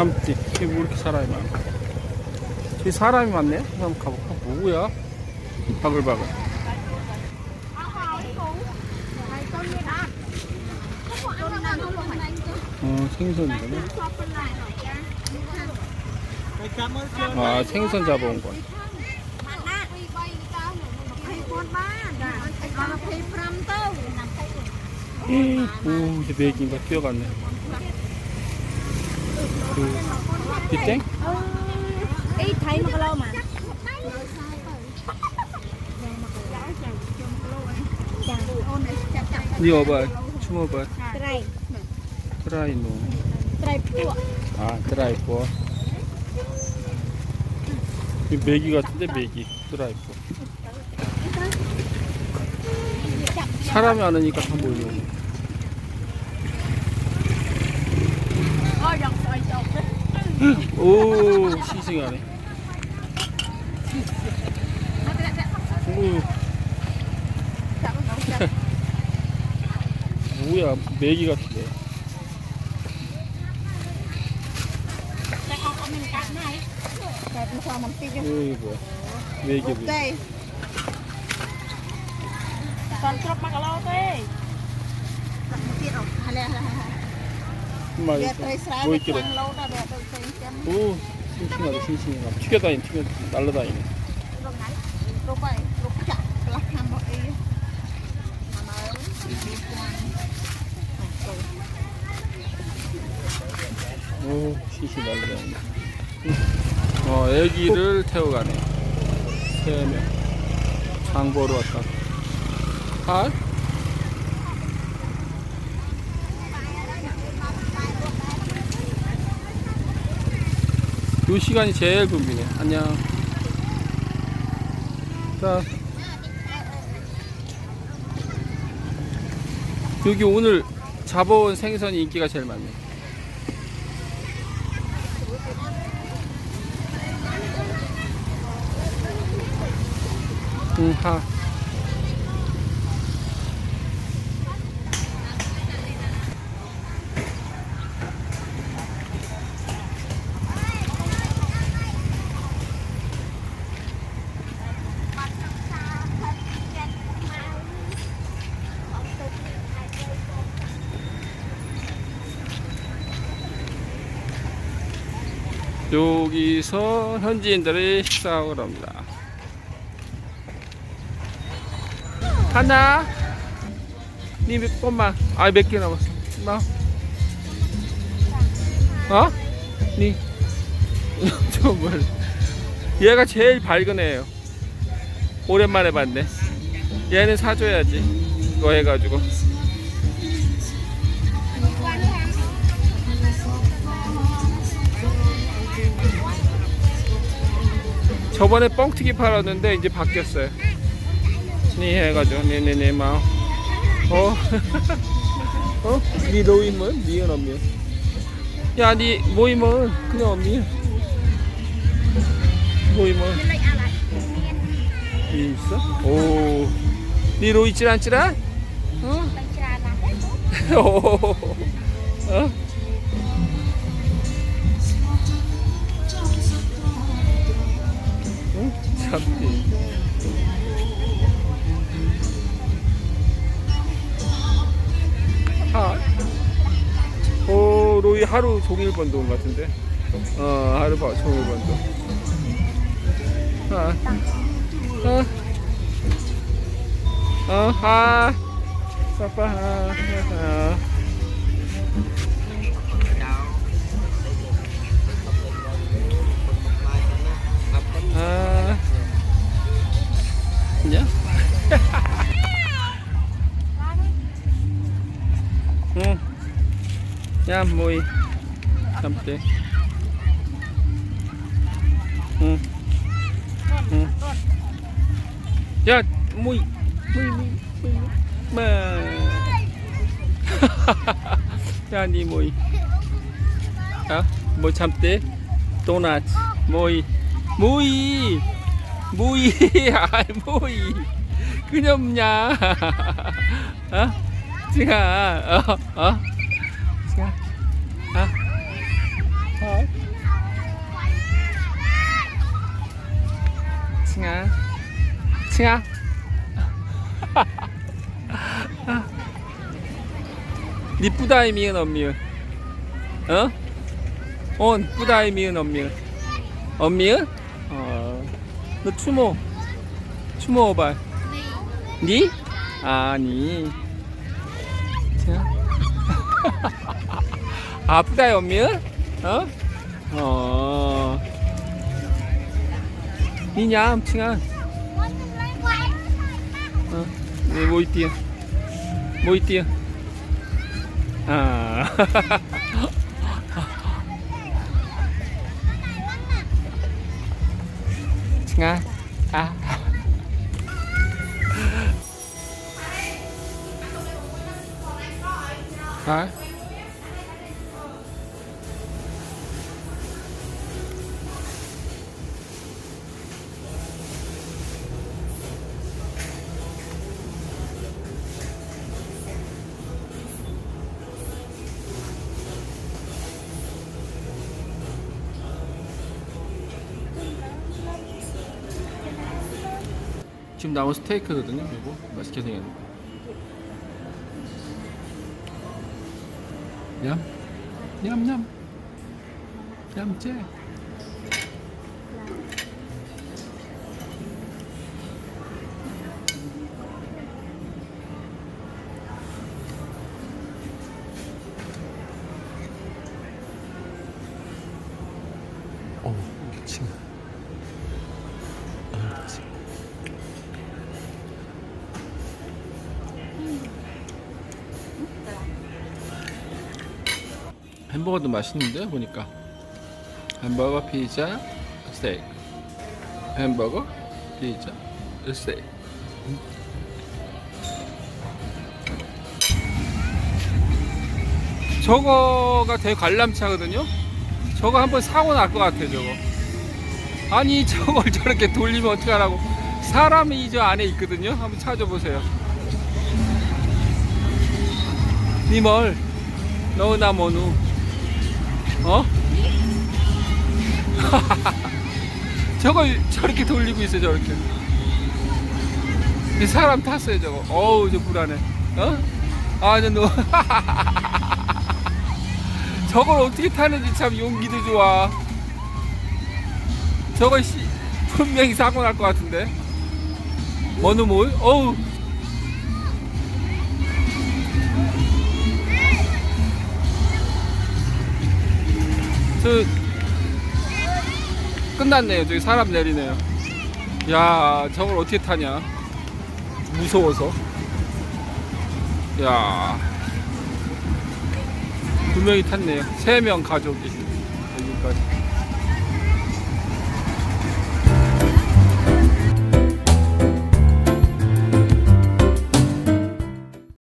참띠. 이게 뭐 이렇게 사람이 많아? 저기 사람이 많네? 한번 가볼까? 뭐야? 바글바글. 어, 생선이네. 아, 생선 잡아온 거. 오, 이제 메기가 뛰어갔네. 그, 뒷땡? Ý thấy mà lâu mà. 니 어봐, 춤어봐. Đây, 트라이 노. đây pua. 아, 드라이버. 이 메기 같은데, 메기. 드라이버. 사람이 많으니까 다 몰려. Ôi, 오, 싱싱하네. 오, 뭐야, 메기 같은데. Đây ông ông mình cắt này. Đẹp mà sao mình tiêu 이거 뭐야? 메기 뭐 Đây. Còn chốt bạc lâu thế. Đặt một tiết 오, 싱싱하다, 싱싱해. 튀겨다니, 튀겨, 날라다니네. 오, 싱싱 날라다니네. 어, 애기를 태워가네. 세 명. 장 보러 왔다. 할? 요 시간이 제일 붐비네. 안녕. 자. 여기 오늘 잡아온 생선이 인기가 제일 많네. 응, 하. 여기서 현지인들이 식사하고 합니다. 하나, 니몇 번만, 아, 몇 개 남았어. 나, 어? 니, 저 뭘, 얘가 제일 밝은 애예요. 오랜만에 봤네. 얘는 사줘야지. 이거 해가지고. 저번에 뻥튀기 팔았는데 이제 바뀌었어요. 니 해가지고 네네네 마. 어? 어? 니 로이면 니은 없니? 야, 니 모이면 그냥 없니? 모이면 니 있어? 오, 니 로이 찌란 찌란? 어? 오, 어? 참지. 하. 오, 로이 하루 종일 것 같은데. 어, 하루 봐, 종일 번도. 아. 어. 어, 하. 빠빠, 하. 하. 아. Mùi cầm tê ừ. ừ. ya mùi mùi mùi mùi mà ya đi mùi hả mùi chăm tê donut mùi mùi 무이 아 무이 그녀 없냐? 어? 지아, 어, 어? 지아, 어? 어? 어? 칭아, 칭아. 니쁘다이 미은 엄미 어? 어, 니쁘다이 미은 엄미 엄미 어, 너 추모. 추모 오발. 니? 아니 아 뿌다이 엄미은? 어? 어 니냐 칭아 어, 네, 뭐 있디요? 뭐 있디요? 아. 칭아. 아. 아. 지금 나온 스테이크거든요. 이거 맛있게 생겼네. 냠, 냠냠, 냠째. 어, 미친. 아, 미친. 햄버거도 맛있는데 보니까. 햄버거 피자 스테이크. 햄버거 피자 스테이크. 저거가 되게 관람차거든요? 저거 한번 사고 날 것 같아 저거. 아니 저걸 저렇게 돌리면 어떡하라고. 사람이 이저 안에 있거든요? 한번 찾아보세요. 니멀 너나 뭐누 어? 저걸 저렇게 돌리고 있어 저렇게. 이 사람 탔어요 저거. 어우 저 불안해. 어? 아저 너 저걸 어떻게 타는지 참 용기도 좋아. 저거 씨 분명히 사고 날 것 같은데. 뭐누 뭐 어우 저 끝났네요. 저기 사람 내리네요. 야, 저걸 어떻게 타냐? 무서워서. 야, 두 명이 탔네요. 세 명 가족이 여기까지.